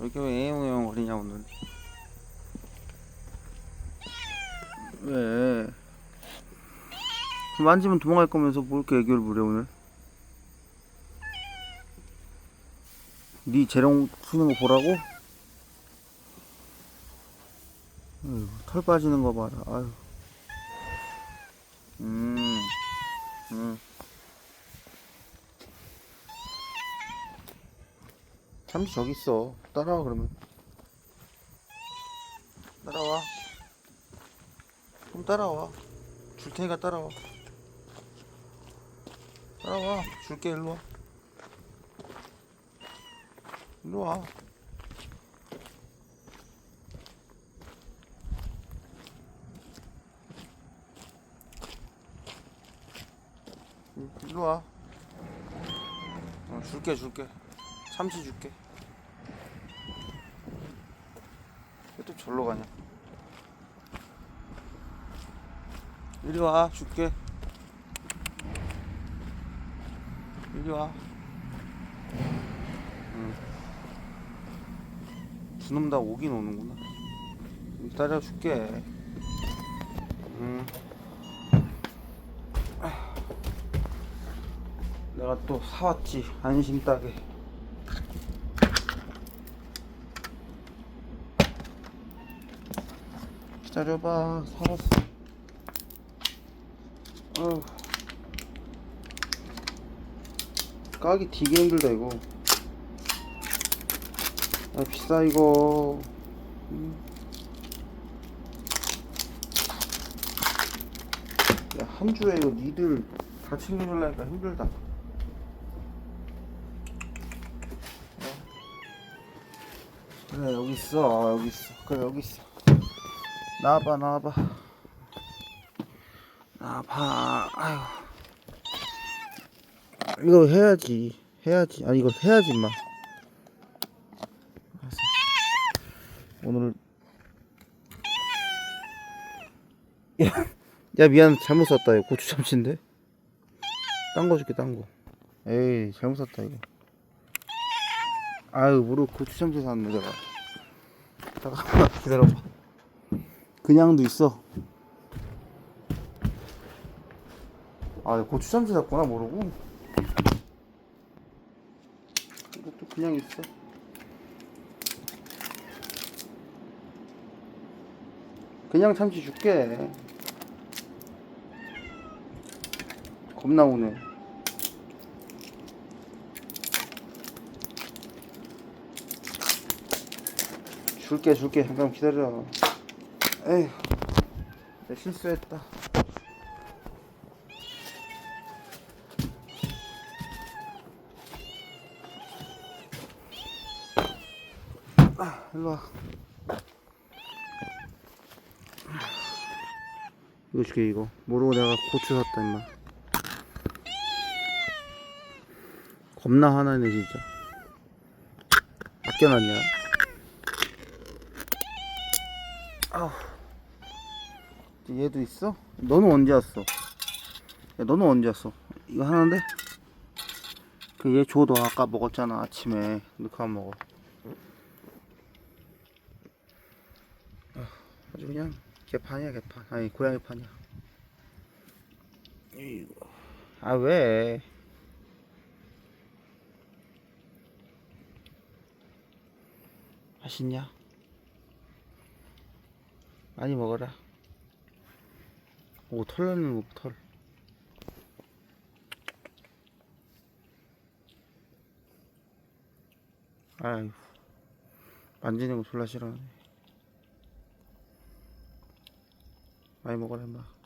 여기 왜 애용애용 거리냐 오늘 왜? 만지면 도망갈 거면서 뭘 이렇게 애교를 부려 오늘? 네 재롱 푸는 거 보라고? 어휴, 털 빠지는 거 봐라. 아유. 음, 음. 참치 저기 있어. 따라와 그러면. 따라와. 그럼 따라와. 줄 테니까 따라와. 따라와. 줄게 일로 와. 일로 와. 일- 일로 와. 어, 줄게 줄게 참치 줄게. 왜또 절로 가냐? 이리 와 줄게. 이리 와. 응. 두놈 다 오긴 오는구나. 따라 줄게. 응. 내가 또 사왔지 안심 따게 기다려봐. 사왔어. 어휴. 까기 되게 힘들다 이거. 아 비싸 이거. 음. 야, 한 주에 이거 니들 다 챙겨주려니까 힘들다. 그래 여기 있어 여기 있어. 그래 여기 있어 나와봐 나와봐. 나와봐. 아유 이거 해야지. 해야지. 아니 이거 해야지 임마. 오늘. 야, 야 미안. 잘못 샀다. 이거 고추 참치인데? 딴 거 줄게 딴거. 에이 잘못 샀다 이거. 아유 무릎 고추 참치 샀네 내가. 잠깐만 기다려봐 그냥도 있어. 아 고추 참치 샀구나 모르고. 이것도 그냥 있어. 그냥 참치 줄게. 겁나 오네. 줄게 줄게. 잠깐 기다려 에휴 내 실수했다. 아, 일로 와. 이거 줄게 이거. 모르고 내가 고추 샀다 임마. 겁나 화나네 진짜. 아껴놨냐 아우 얘도 있어? 너는 언제 왔어? 야 너는 언제 왔어? 이거 하나인데? 그얘 줘도 아까 먹었잖아 아침에 너 그만 먹어 아, 아주 그냥 개판이야 개판 아니 고양이 판이야 아 왜? 맛있냐? 많이 먹어라. 오 털나는 털. 아유 만지는 거 졸라 싫어하네. 많이 먹어라 임마